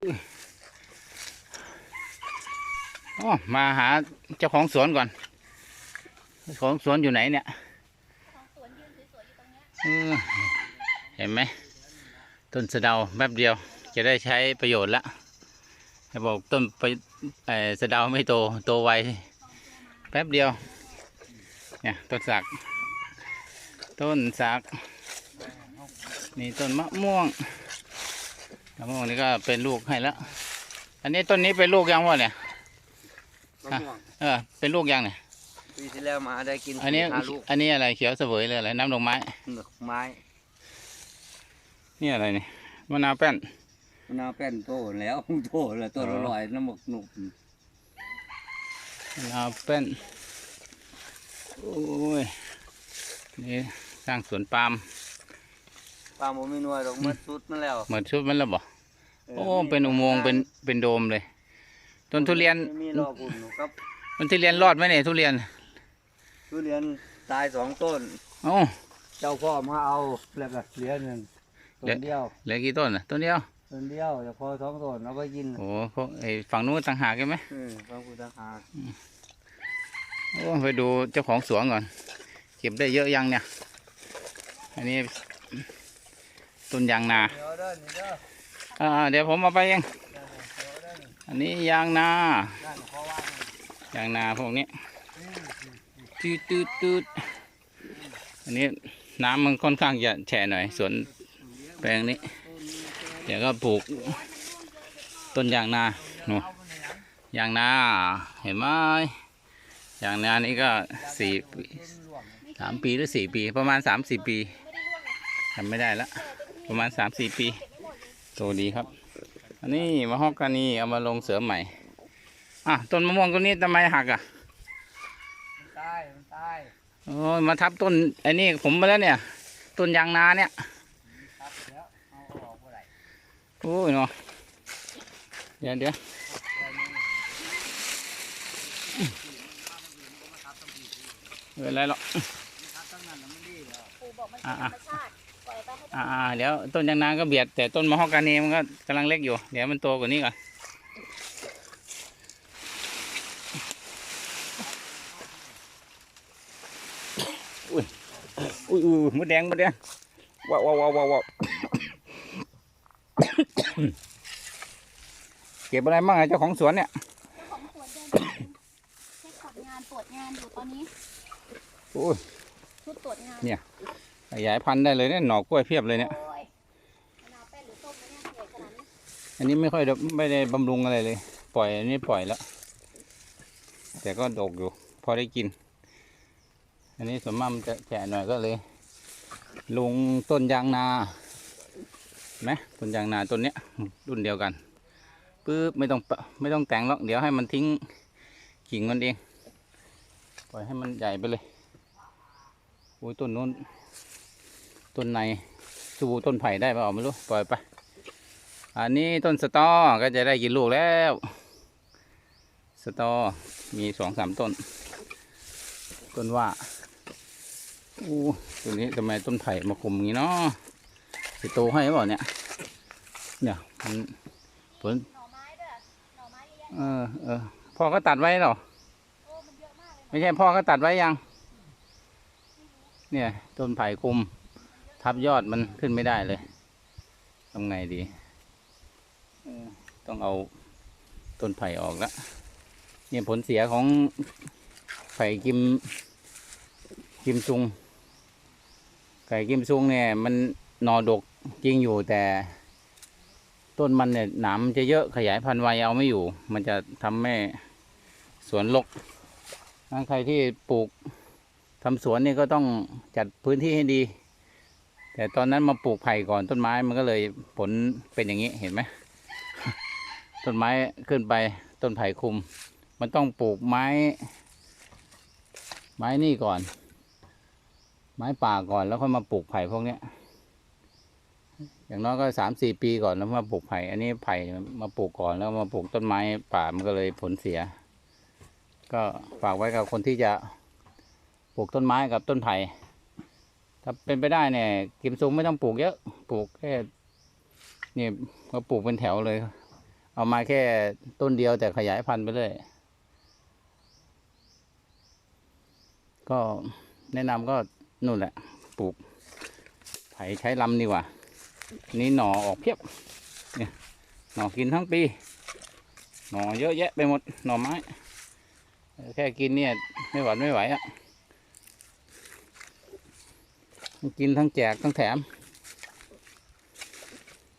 อ๋อมาหาเจ้าของสวนก่อน ของสวนอยู่ไหนเนี่ยของสวนยืนสวยๆอยู่ตรงเนี้เห็นไหมต้นสะเดาแป๊บเดียว จะได้ใช้ประโยชน์ละจะบอกต้นไปเอ่อสะเดาไม่โตโตไวแป๊บเดียวเนี่ยต้นสัก ต้นสักนี่ต้นมะม่วง มะม่วงนี่ก็เป็นลูกให้แล้ว อันนี้ต้นนี้เป็นลูกยังวะเนี่ยมะม่วงเออเป็นลูกยังเนี่ยปีที่แล้วมาได้กินอันนี้สี่ห้าลูกอันนี้อะไรเขียวเสวยเลยอะไรน้ำดอกไม้ดอกไม้นี่อะไรนี่มะนาวแป้น มะนาวแป้นโตแล้วโตแล้วตัวอ๋ออ ร่อยน้ำหมกหนุกมะนาวแป้นโอ้ยนี่สร้างสวนปาล์ม ปลาโมมีหนวยดอกมัดสุดมาแล้วเหมือนชุดมันแล้วบ่อโอ้เป็นอุโมงค์เป็นเป็นโดมเลยต้นทุเรียนมีรอบอุ่นครับต้นทุเรียนรอดไหมเนี่ยทุเรียน ทุเรียนตายสองต้นโอ้เจ้าพ่อมาเอาแล้วก็เหลือหนึ่งต้เหลือนเดียวเหลือกี่ต้นอะต้นเดียวต้นเดียวเจ้าพ่อสองต้นเอาไปกินโอ้พวกไอ้ฝั่งนู้นต่างหากใช่ไหมเออพระพุทธหากโอ้ไปดูเจ้าของสวนก่อน เก็บได้เยอะยังเนี่ย อันนี้ ต้นยางนาเดี๋ยวเด้อนี่เด้ออ่าเดี๋ยวผมเอาไปเองเดี๋ยวเด้อนี่อันนี้ยางนานั่นเขาว่างยางนาพวกนี้ตืดตืดตืดอันนี้น้ำมันค่อนข้างจะแฉะหน่อยสวนแปลงนี้ เดี๋ยวก็ปลูกต้นยางนาหนูยางนาเห็นไหมยางนานี่ก็สี่ปีสามปีหรือสี่ปีประมาณสามสี่ปีจำไม่ได้ละ ประมาณสามสี่ปีโตดีครับ อันนี้มะฮอกกานีเอามาลงเสริมใหม่ อะต้นมะม่วงต้นนี้ทำไมหักอะมันตายมันตายโอ้ยมาทับต้นไอ้นี่ผมมาแล้วเนี่ย ต้นยางนาเนี่ยครับเดี๋ยวเอาออกเมื่อไหร่โอ้ยเนาะเดี๋ยวเดี๋ยวไม่เป็นไรหรอกปูบอกมันเป็นธรรมชาติปล่อยไปให้ อ่าอ่าเดี๋ยวต้นยางนาก็เบียดแต่ต้นมะฮอกกานีมันก็กำลังเล็กอยู่ เดี๋ยวมันโตกว่านี้ก่อนอุ้ยอุ้ยอุ้ยมดแดงมดแดงว้าวว้าวว้าวว้าวว้าวเก็บอะไรบ้างอะเจ้าของสวนเนี่ยเจ้าของสวนเดินเช็คผลงานตรวจงานอยู่ตอนนี้โอ้ยชุดตรวจงานเนี่ย ขยายพันธุ์ได้เลยเนี่ยหน่อกล้วยเพียบเลยเนี่ยโอ้ยมะนาวแป้นหรือส้มนะเนี่ยใหญ่ขนาดนี้อันนี้ไม่ค่อยได้ไม่ได้บำรุงอะไรเลย ปล่อยอันนี้ปล่อยแล้ว แต่ก็ดกอยู่ พอได้กิน อันนี้ส่วนมากมันจะแฉะหน่อยก็เลย ลงต้นยางนาเห็นไหมต้นยางนาต้นเนี้ยรุ่นเดียวกันปึ๊บไม่ต้องปะไม่ต้องแต่งหรอกเดี๋ยวให้มันทิ้งกิ่งมันเอง ปล่อยให้มันใหญ่ไปเลยโอ้ยต้นนู้น ต้นในสู้ต้นไผ่ได้เปล่าไม่รู้ปล่อยไป อันนี้ต้นสตอก็จะได้กินลูกแล้ว สตอมีสองสามต้น ต้นว่าอู้ตัวนี้ทำไมต้นไผ่มาคุมอย่างนี้เนาะจะโตให้หรือเปล่าเนี่ย เนี่ยมันผลเออเออพ่อก็ตัดไว้หรอออไม่ใช่พ่อก็ตัดไว้ยัง เนี่ยต้นไผ่คุม ทับยอดมันขึ้นไม่ได้เลยทำไงดีต้องเอาต้นไผ่ออกละเนี่ยผลเสียของไผ่กิมกิมซุงไก่กิมซุงเนี่ย มันหนอดกจริงอยู่แต่ ต้นมันเนี่ยหนามจะเยอะขยายพันธุ์ไวเอาไม่อยู่ มันจะทำให้สวนรกถ้าใครที่ปลูกทำสวนนี่ก็ต้องจัดพื้นที่ให้ดี แต่ตอนนั้นมาปลูกไผ่ก่อนต้นไม้มันก็เลยผลเป็นอย่างนี้เห็นไหมต้นไม้ขึ้นไปต้นไผ่คุม มันต้องปลูกไม้ ไม้นี่ก่อน ไม้ป่าก่อนแล้วค่อยมาปลูกไผ่พวกเนี้ย อย่างน้อยก็สามสี่ปีก่อนแล้วมาปลูกไผ่อันนี้ไผ่มาปลูกก่อนแล้วมาปลูกต้นไม้ป่ามันก็เลยผลเสีย ก็ฝากไว้กับคนที่จะปลูกต้นไม้กับต้นไผ่ ถ้าเป็นไปได้เนี่ยกิมซุงไม่ต้องปลูกเยอะปลูกแค่นี่ก็ปลูกเป็นแถวเลย เอามาแค่ต้นเดียวแต่ขยายพันธุ์ไปเรื่อยก็แนะนำก็นู่นแหละ ปลูก ไผ่ใช้ลำดีกว่า นี่หน่อออกเพียบเนี่ยหน่อกินทั้งปี หน่อเยอะแยะไปหมดหน่อไม้ แค่กินเนี่ย ไม่หวานไม่ไหวอะ่ะ กินทั้งแจกทั้งแถม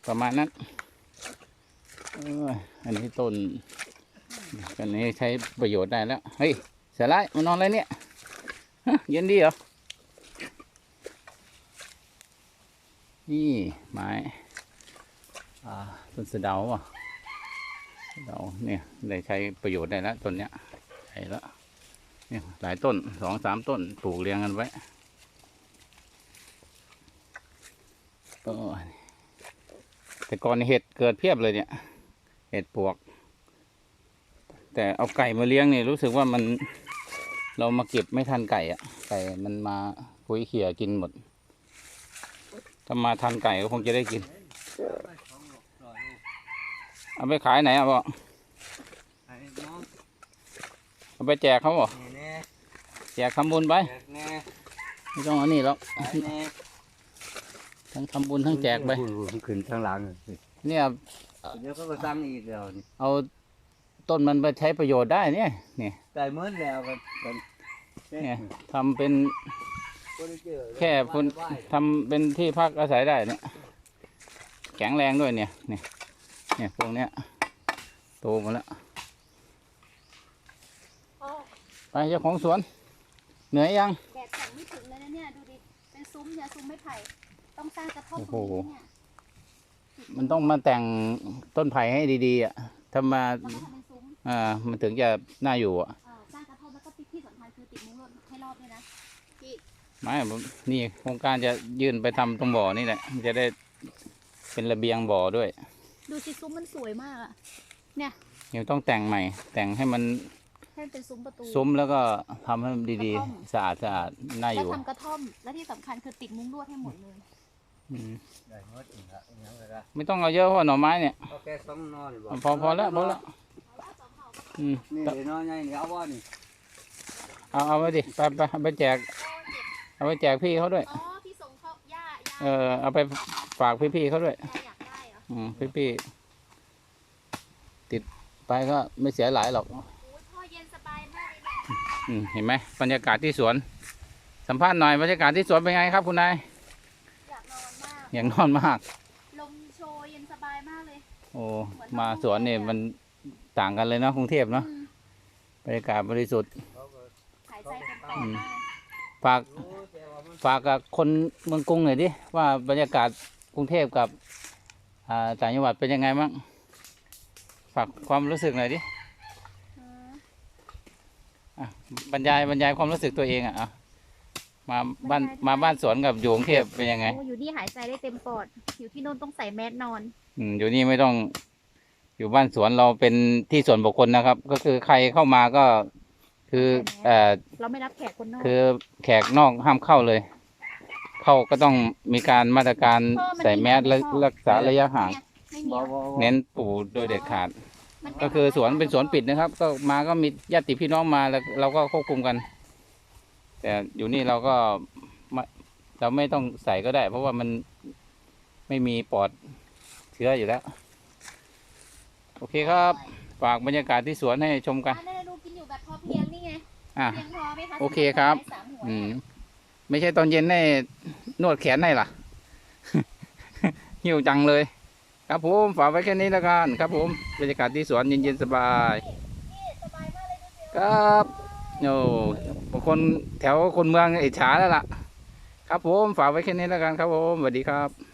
ประมาณนั้นอันนี้ต้นอันนี้ใช้ประโยชน์ได้แล้ว เฮ้ยเสียไรมานนอนอะไรเนี่ยเย็นดีเหรอ นี่ไม้ต้นสะเดาอะเดาเนี่ยได้ใช้ประโยชน์ได้แล้วต้นเนี้ยใช่แล้วเนี่ยหลายต้นสองสามต้นปลูกเรียงกันไว้โอ้ย แต่ก่อนเห็ดเกิดเพียบเลยเนี่ย เห็ดปวก แต่เอาไก่มาเลี้ยงเนี่ยรู้สึกว่ามันเรามาเก็บไม่ทันไก่อะไก่มันมาคุยเขี่ยกินหมด ถ้ามาทันไก่ก็คงจะได้กิน เอาไปขายไหนอะพ่อเอาไปแจกเขาบ่ะแจกทำบุญไป ไม่ต้องเอันนี้หรอก ทั้งทำบุญทั้งแจกไปหุ่นหุ่นขึ้นข้างหลังเนี่ยเดี๋ยวก็ก็ตั้งอีกแล้วนี่เอาต้นมันไปใช้ประโยชน์ได้เนี่ยเนี่ยแต่เหมือนแล้วกันกันเนี่ยทำเป็นบ่ได้เจอแค่คนทำเป็นที่พักอาศัยได้เนี่ยแข็งแรงด้วยเนี่ยเนี่ยเนี่ยพวกเนี้ยโตหมาแล้วโอ้ไปเจ้าของสวน เหนื่อยยังแดดส่องไม่ถึงเลยนะเนี่ย ดูดิ เป็นซุ้มเนี่ยซุ้มไม้ไผ่ ต้องสร้างกระท่อมโอ้ตโหรงนี้เนี่ยมันต้องมาแต่งต้นไผ่ให้ดีๆอะถ้ามาแล้วก็ทำเป็นซุ้มอ่ามันถึงจะน่าอยู่อะเอ่อสร้างกระท่อมแล้วก็ที่ที่สำคัญคือติดมุ้งลวดให้รอบด้วยนะพี่ไม่ผมนี่โครงการจะยื่นไปทำตรงบ่อนี่แหละมันจะได้เป็นระเบียงบ่อด้วยดูสิซุ้มมันสวยมากอะเดี๋ยวต้องแต่งใหม่ แต่งให้มันให้มันเป็นซุ้มประตู ซุ้มแล้วก็ทำให้มันดีกระท่อมๆสะอาดสะอาดน่าอแล้วยู่ ทำกระท่อม และที่สำคัญคือติดมุ้งลวดให้หมดเลยอืม ได้หมดนี่ละยังไงล่ะไม่ต้องเอาเยอะเพราะหน่อไม้เนี่ยเอาแค่สองนอนบ่พอพอแล้วพอแล้วอืมนี่เดี๋ยวนอนใหญ่นี่เอาบ่นี่เอาเอาไปดิไปไปเอาไปแจก เอาไปแจกพี่เขาด้วย อ๋อพี่ส่งเขาย่าย่าเออเอาไปฝากพี่ๆเขาด้วยย่าอยากได้เหรออืมพี่ๆติดไปก็ไม่เสียหลายหรอกโอ้ยพ่อเย็นสบายมากเลยเนี่ยอืมเห็นไหมบรรยากาศที่สวน สัมภาษณ์หน่อยบรรยากาศที่สวนเป็นไงครับคุณนายอยากน อนมากอย่างนอนมาก ลมโชยเย็นสบายมากเลย โอ้มาสวนเนี่ยมันต่างกันเลยเนาะกรุงเทพเนาะอืมบรรยากาศบริสุทธิ์เขาก็หายใจเต็มปอดอืมมากเลยฝากรู้แต่ว่ามันฝากกับคนเมืองกรุงหน่อยดิว่าบรรยากาศกรุงเทพกับอ่าต่างจังหวัดเป็นยังไงบ้างฝากความรู้สึกหน่อยดิ อืม อะบรรยายบรรยายความรู้สึกตัวเองอะอะ มาบ้านมาบ้านสวนกับอยู่กรุงเทพเป็นยังไงโอ้อยู่นี่หายใจได้เต็มปอด อยู่ที่โน่นต้องใส่แมสนอน อืมอยู่นี่ไม่ต้อง อยู่บ้านสวนเราเป็นที่ส่วนบุคคลนะครับ ก็คือใครเข้ามาก็ คือเอ่อเราไม่รับแขกคนนอกคือแขกนอกห้ามเข้าเลย เข้าก็ต้องมีการมาตรการพ่อมันใส่แมสและมีไหมพ่อรักษาระยะห่าง ไม่มีบ่หรบ่อบ่เน้นปลูกโดยเด็ดขาด มันก็คือสวนเป็นสวนปิดนะครับ ก็มาก็มีญาติพี่น้องมาแล้วเราก็ควบคุมกัน แต่อยู่นี่เราก็ไม่เราไม่ต้องใส่ก็ได้ เพราะว่ามันไม่มีปลอดเชื้ออยู่แล้ว โอเคครับฝากบรรยากาศที่สวนให้ชมกันอะนั่นน่ะดูกินอยู่แบบพอเพียงนี่ไงอะเพียงพอไหมคะโอเคครับสามหัวอืมเนี่ยไม่ใช่ตอนเย็นให้นวดแขนให้ล่ะหิวจังเลย ครับผมฝากไว้แค่นี้แล้วกันครับผมบรรยากาศที่สวนเย็นๆสบายนี่สบายมากเลยดูสิครับโอ้ บางคนแถวคนเมืองอิจฉาแล้วล่ะ ครับผม ฝากไว้แค่นี้แล้วกันครับผมสวัสดีครับ